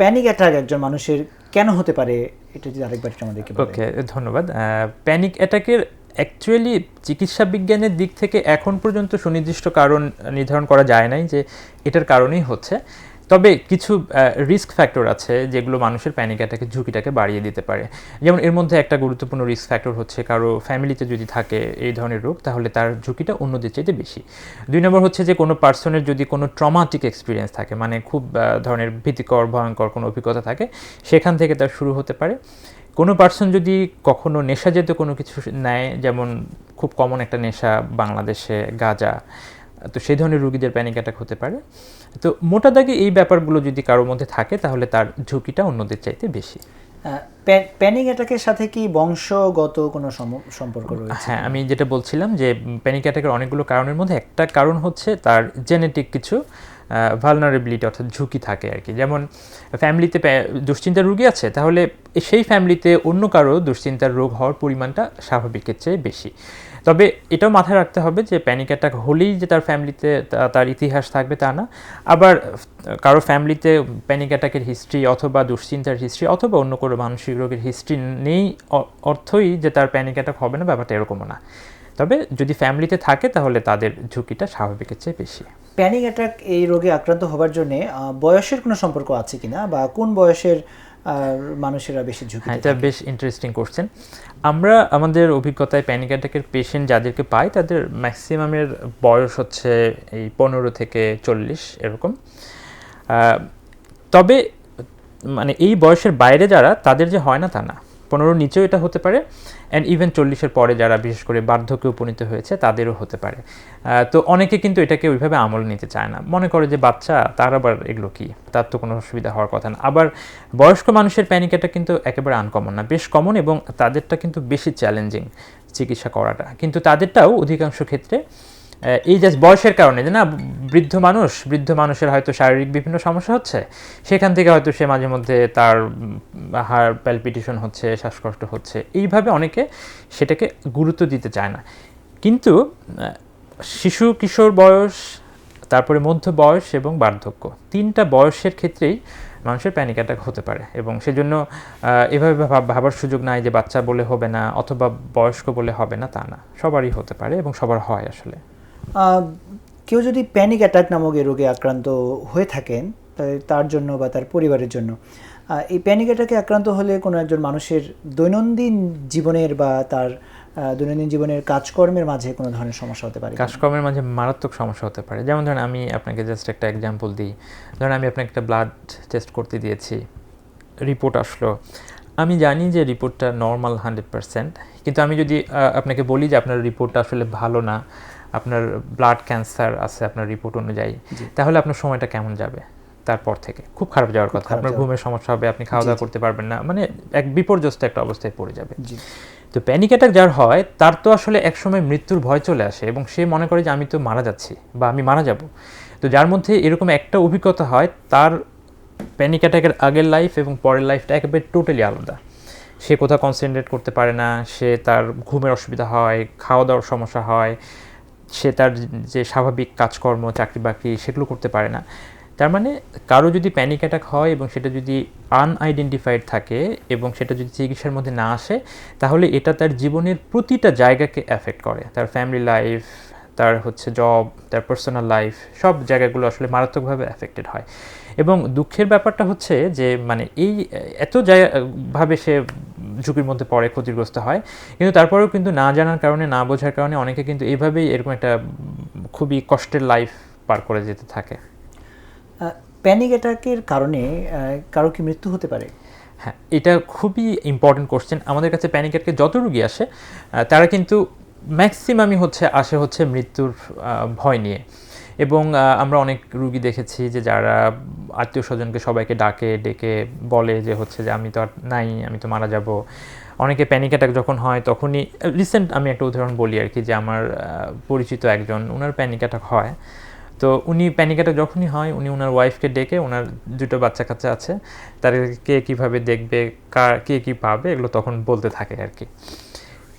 Panic attack একজন মানুষের কেন হতে পারে? এটা যদি আরেকবার একটু আমাদেরকে ওকে ধন্যবাদ। প্যানিক অ্যাটাকের অ্যাকচুয়ালি চিকিৎসা বিজ্ঞানের দিক থেকে এখন পর্যন্ত সুনির্দিষ্ট কারণ নির্ধারণ করা যায় নাই যে এটার কারণেই হচ্ছে। তবে কিছু রিস্ক ফ্যাক্টর আছে যেগুলো মানুষের প্যানিক অ্যাটাকের ঝুঁকিটাকে বাড়িয়ে দিতে পারে। যেমন এর মধ্যে একটা গুরুত্বপূর্ণ রিস্ক ফ্যাক্টর হচ্ছে কারও ফ্যামিলিতে যদি থাকে এই ধরনের রোগ, তাহলে তার ঝুঁকিটা অন্যদের চাইতে বেশি। দুই নম্বর হচ্ছে যে কোনো পার্সনের যদি কোনো ট্রমাটিক এক্সপিরিয়েন্স থাকে মানে খুব ধরনের ভীতিকর, ভয়ঙ্কর কোনো অভিজ্ঞতা থাকে, সেখান থেকে তার শুরু হতে পারে। কোনো পার্সন যদি কখনো নেশাজাতীয় কোনো কিছু নেয়, যেমন খুব কমন একটা নেশা বাংলাদেশে গাঁজা তো সেই ধরনের রুগীদের প্যানিক অ্যাটাক হতে পারে। তো মোটা দাগে এই ব্যাপারগুলো যদি কারোর মধ্যে থাকে তাহলে তার ঝুঁকিটা অন্যদের চাইতে বেশি। প্যানিক অ্যাটাকের সাথে কি বংশগত কোনো সম- সম্পর্ক রয়েছে? হ্যাঁ আমি যেটা বলছিলাম যে প্যানিক অ্যাটাকের অনেকগুলো কারণের মধ্যে একটা কারণ হচ্ছে তার জেনেটিক কিছু। ভালনারেবিলিটি অর্থাৎ ঝুঁকি থাকে আর কি। যেমন ফ্যামিলিতে দুশ্চিন্তার রোগী আছে, তাহলে সেই ফ্যামিলিতে অন্য কারও দুশ্চিন্তার রোগ হওয়ার পরিমাণটা স্বাভাবিকের চেয়ে বেশি। তবে এটাও মাথায় রাখতে হবে যে প্যানিক অ্যাটাক হলেই যে তার ফ্যামিলিতে তার ইতিহাস থাকবে তা না। আবার কারও ফ্যামিলিতে প্যানিক অ্যাটাকের হিস্ট্রি অথবা দুশ্চিন্তার হিস্ট্রি অথবা অন্য কোনো মানসিক রোগের হিস্ট্রি নেই অর্থই যে তার প্যানিক অ্যাটাক হবে না, ব্যাপারটা এরকমও না। তবে যদি ফ্যামিলিতে থাকে, তাহলে তাদের ঝুঁকিটা স্বাভাবিকের চেয়ে বেশি। প্যানিক অ্যাটাক এই রোগে আক্রান্ত হবার জন্য বয়সের কোনো সম্পর্ক আছে কিনা বা কোন বয়সের মানুষেরা বেশি ঝুঁকি হ্যাঁ এটা বেশ ইন্টারেস্টিং কোশ্চেন আমরা আমাদের অভিজ্ঞতায় প্যানিক অ্যাটাকের পেশেন্ট যাদেরকে পাই তাদের ম্যাক্সিমামের বয়স হচ্ছে এই পনেরো থেকে চল্লিশ এরকম। তবে মানে এই বয়সের বাইরে যারা তাদের যে হয় না তা না। পনেরোর নিচেও এটা হতে পারে অ্যান্ড ইভেন চল্লিশের পরে যারা বিশেষ করে বার্ধক্যে উপনীত হয়েছে, তাদেরও হতে পারে। তো অনেকে কিন্তু এটাকে ওইভাবে আমল নিতে চায় না। মনে করে যে, বাচ্চা, তার আবার এগুলো কি? তার তো কোনো অসুবিধা হওয়ার কথা না। আবার বয়স্ক মানুষের প্যানিক অ্যাটাক কিন্তু একেবারে আনকমন না। বেশ কমন এবং তাদেরটা কিন্তু বেশি চ্যালেঞ্জিং চিকিৎসা করাটা। কিন্তু তাদেরটাও অধিকাংশ ক্ষেত্রে এই জাস্ট বয়সের কারণে যে না বৃদ্ধ মানুষ, বৃদ্ধ মানুষের হয়তো শারীরিক বিভিন্ন সমস্যা হচ্ছে, সেখান থেকে হয়তো সে মাঝে মধ্যে তার হার প্যালপিটেশন হচ্ছে, শ্বাসকষ্ট হচ্ছে। এইভাবে অনেকে সেটাকে গুরুত্ব দিতে চায় না। কিন্তু শিশু, কিশোর বয়স, তারপরে মধ্য বয়স এবং বার্ধক্য, তিনটা বয়সের ক্ষেত্রেই মানুষের প্যানিক অ্যাটাক হতে পারে এবং সেজন্য এভাবে ভাব- ভাবার সুযোগ নাই যে বাচ্চা বলে হবে না অথবা বয়স্ক বলে হবে না, তা না। সবারই হতে পারে এবং সবার হয় আসলে। কেউ যদি প্যানিক অ্যাটাক নামক এই রোগে আক্রান্ত হয়ে থাকেন তার জন্য বা তার পরিবারের জন্য এই প্যানিক অ্যাটাকে আক্রান্ত হলে কোনো একজন মানুষের দৈনন্দিন জীবনের বা তার দৈনন্দিন জীবনের কাজকর্মের মাঝে কোনো ধরনের সমস্যা হতে পারে কাজকর্মের মাঝে মারাত্মক সমস্যা হতে পারে। যেমন ধরেন আমি আপনাকে জাস্ট একটা এক্সাম্পল দিই। ধরেন আমি আপনাকে একটা ব্লাড টেস্ট করতে দিয়েছি। রিপোর্ট আসলো। আমি জানি যে রিপোর্টটা নর্মাল হান্ড্রেড পার্সেন্ট কিন্তু আমি যদি আপনাকে বলি যে আপনার রিপোর্টটা আসলে ভালো না আপনার ব্লাড ক্যান্সার আছে আপনার রিপোর্ট অনুযায়ী তাহলে আপনার সময়টা কেমন যাবে তারপর থেকে? খুব খারাপ যাওয়ার কথা। আপনার ঘুমের সমস্যা হবে আপনি খাওয়া দাওয়া করতে পারবেন না। মানে এক বিপর্যস্ত একটা অবস্থায় পড়ে যাবে। তো প্যানিক অ্যাটাক যার হয় তার তো আসলে একসময় মৃত্যুর ভয় চলে আসে এবং সে মনে করে যে আমি তো মারা যাচ্ছি বা আমি মারা যাব। তো যার মধ্যে এরকম একটা অভিজ্ঞতা হয় তার প্যানিক অ্যাটাকের আগের লাইফ এবং পরের লাইফটা একেবারে টোটালি আলাদা। সে কোথাও কনসেন্ট্রেট করতে পারে না সে তার ঘুমের অসুবিধা হয় খাওয়া দাওয়ার সমস্যা হয় সে তার যে স্বাভাবিক কাজকর্ম চাকরি বাকরি সেগুলো করতে পারে না। তার মানে কারও যদি প্যানিক অ্যাটাক হয় এবং সেটা যদি আনআইডেন্টিফাইড থাকে এবং সেটা যদি চিকিৎসার মধ্যে না আসে, তাহলে এটা তার জীবনের প্রতিটা জায়গাকে অ্যাফেক্ট করে। তার ফ্যামিলি লাইফ তার হচ্ছে জব তার পার্সোনাল লাইফ সব জায়গাগুলো আসলে মারাত্মকভাবে অ্যাফেক্টেড হয়। এবং দুঃখের ব্যাপারটা হচ্ছে যে মানে এই এত জায়গাভাবে সে ঝুঁকির মধ্যে পড়ে ক্ষতিগ্রস্ত হয়। কিন্তু তারপরেও কিন্তু না জানার কারণে না বোঝার কারণে অনেকে কিন্তু এইভাবেই এরকম একটা খুবই কষ্টের লাইফ পার করে যেতে থাকে। প্যানিক অ্যাটাকের কারণে কারও কি মৃত্যু হতে পারে? হ্যাঁ এটা খুবই ইম্পর্টেন্ট কোশ্চেন আমাদের কাছে প্যানিক অ্যাটাকে যত রুগী আসে তারা কিন্তু ম্যাক্সিমামই হচ্ছে আসে হচ্ছে মৃত্যুর ভয় নিয়ে। এবং আমরা অনেক রুগী দেখেছি যে যারা আত্মীয় স্বজনকে সবাইকে ডাকে, ডেকে বলে যে হচ্ছে যে আমি তো আর নাই, আমি তো মারা যাব। অনেকে প্যানিক অ্যাটাক যখন হয় তখনই রিসেন্ট আমি একটা উদাহরণ বলি আর কি যে আমার পরিচিত একজন ওনার প্যানিক অ্যাটাক হয়। তো উনি প্যানিক অ্যাটাক যখনই হয়, উনি ওনার ওয়াইফকে ডেকে ওনার দুটো বাচ্চা কাচ্চা আছে, তাদেরকে কে কীভাবে দেখবে, কার, কে কী পাবে, এগুলো তখন বলতে থাকে আর কি।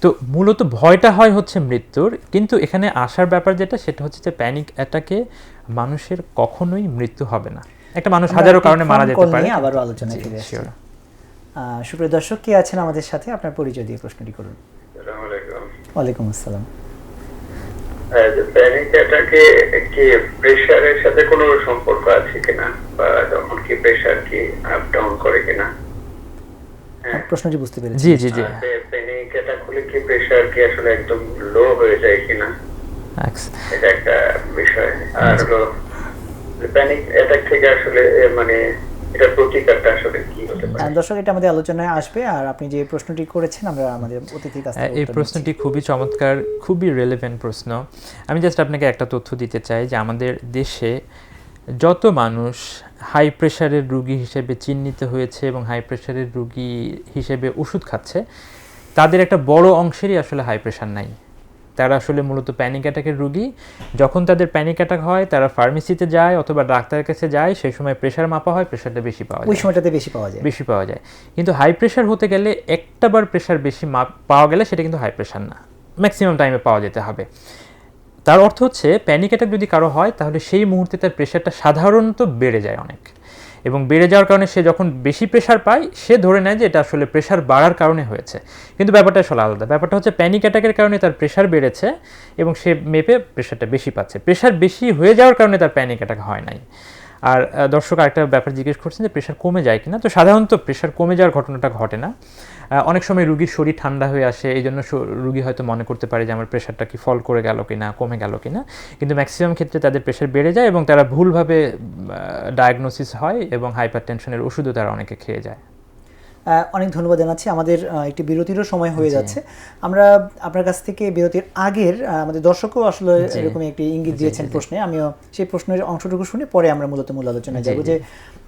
তো মূলত ভয়টা হয় হচ্ছে মৃত্যুর কিন্তু এখানে আসার ব্যাপার যেটা সেটা হচ্ছে যে প্যানিক অ্যাটাকে মানুষের কখনোই মৃত্যু হবে না। একটা মানুষ হাজারো কারণে মারা যেতে পারে। নিয়ে আবারও আলোচনায় জি, ফিরে আসছি। সুপ্রিয় দর্শক কে আছেন আমাদের সাথে? আপনার পরিচয় দিয়ে প্রশ্নটি করুন। আসসালামু আলাইকুম। ওয়ালাইকুম আসসালাম। প্যানিক অ্যাটাকে কি প্রেশারের সাথে কোনো সম্পর্ক আছে কিনা? বা তখন কি প্রেশার কি আপ ডাউন করে কিনা? প্রশ্নটি বুঝতে পেরেছি। জি জি জি। কি প্রেশার কি আসলে একদম লো হয়ে যায় কিনা। এটা একটা বিষয়। আর হলো প্যানিক অ্যাটাক থেকে আসলে মানে এটার প্রতিকারটা আসলে কি হতে পারে? দর্শক এটা আমাদের আলোচনায় আসবে আর আপনি যে প্রশ্নটি করেছেন আমরা আমাদের অতিথির কাছ হ্যাঁ, এই প্রশ্নটি খুবই চমৎকার খুবই রেলেভেন্ট প্রশ্ন। আমি জাস্ট আপনাকে একটা তথ্য দিতে চাই যে আমাদের দেশে যত মানুষ হাই প্রেশারের রুগী হিসেবে চিহ্নিত হয়েছে এবং হাই প্রেশারের রুগী হিসেবে ওষুধ খাচ্ছে তাদের একটা বড় অংশেরই আসলে হাই প্রেশার নাই। তারা আসলে মূলত প্যানিক অ্যাটাকের রুগী। যখন তাদের প্যানিক অ্যাটাক হয় তারা ফার্মেসিতে যায় অথবা ডাক্তারের কাছে যায় সেই সময় প্রেশার মাপা হয় প্রেশারটা বেশি পাওয়া যায়। ওই সময়টাতে বেশি পাওয়া যায়। বেশি পাওয়া যায়। কিন্তু হাই প্রেশার হতে গেলে একটা বার প্রেশার বেশি মাপ পাওয়া গেলে সেটা কিন্তু হাই প্রেশার না। ম্যাক্সিমাম টাইমে পাওয়া যেতে হবে। তার অর্থ হচ্ছে প্যানিক অ্যাটাক যদি কারও হয় তাহলে সেই মুহূর্তে তার প্রেশারটা সাধারণত বেড়ে যায় অনেক। এবং বেড়ে যাওয়ার কারণে সে যখন বেশি প্রেশার পায়, সে ধরে নেয় যে এটা আসলে প্রেশার বাড়ার কারণে হয়েছে। কিন্তু ব্যাপারটা আসলে আলাদা। ব্যাপারটা হচ্ছে প্যানিক অ্যাটাকের কারণে তার প্রেশার বেড়েছে এবং সে মেপে প্রেশারটা বেশি পাচ্ছে। প্রেশার বেশি হয়ে যাওয়ার কারণে তার প্যানিক অ্যাটাক হয় নাই। আর দর্শক আরেকটা ব্যাপার জিজ্ঞেস করছেন যে প্রেশার কমে যায় কিনা। তো সাধারণত প্রেশার কমে যাওয়ার ঘটনাটা ঘটে না। অনেক সময় রুগীর শরীর ঠান্ডা হয়ে আসে এই জন্য রুগী হয়তো মনে করতে পারে যে আমার প্রেশারটা কি ফল করে গেল কিনা, কমে গেল কিনা। কিন্তু ম্যাক্সিমাম ক্ষেত্রে তাদের প্রেশার বেড়ে যায় এবং তারা ভুলভাবে ডায়াগনোসিস হয় এবং হাইপার টেনশনের ওষুধও তারা অনেকে খেয়ে যায়। অনেক ধন্যবাদ জানাচ্ছি। আমাদের একটি বিরতিরও সময় হয়ে যাচ্ছে। আমরা আপনার কাছ থেকে বিরতির আগের আমাদের দর্শকও আসলে জি। এরকমই একটি ইঙ্গিত দিয়েছেন। প্রশ্নে। আমিও সেই প্রশ্নের অংশটুকু শুনে পরে আমরা মূলত মূল আলোচনায় যাব যে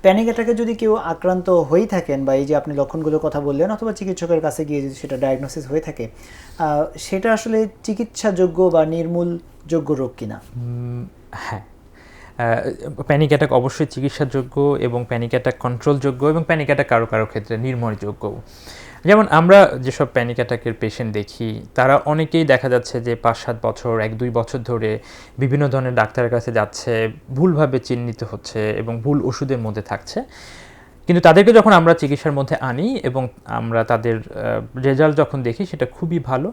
প্যানিক অ্যাটাকে যদি কেউ আক্রান্ত হয়েই থাকেন বা এই যে আপনি লক্ষণগুলোর কথা বললেন অথবা চিকিৎসকের কাছে গিয়ে যদি সেটা ডায়াগনোসিস হয়ে থাকে সেটা আসলে চিকিৎসাযোগ্য বা নির্মূলযোগ্য রোগ কিনা? হ্যাঁ প্যানিক অ্যাটাক অবশ্যই চিকিৎসাযোগ্য এবং প্যানিক অ্যাটাক কন্ট্রোলযোগ্য এবং প্যানিক অ্যাটাক কারও কারও ক্ষেত্রে নির্মলযোগ্য যেমন আমরা যেসব প্যানিক অ্যাটাকের পেশেন্ট দেখি, তারা অনেকেই দেখা যাচ্ছে যে পাঁচ সাত বছর এক দুই বছর ধরে বিভিন্ন ধরনের ডাক্তারের কাছে যাচ্ছে, ভুলভাবে চিহ্নিত হচ্ছে এবং ভুল ওষুধের মধ্যে থাকছে। কিন্তু তাদেরকে যখন আমরা চিকিৎসার মধ্যে আনি এবং আমরা তাদের রেজাল্ট যখন দেখি, সেটা খুবই ভালো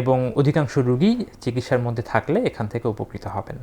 এবং অধিকাংশ রুগী চিকিৎসার মধ্যে থাকলে এখান থেকে উপকৃত হবেন।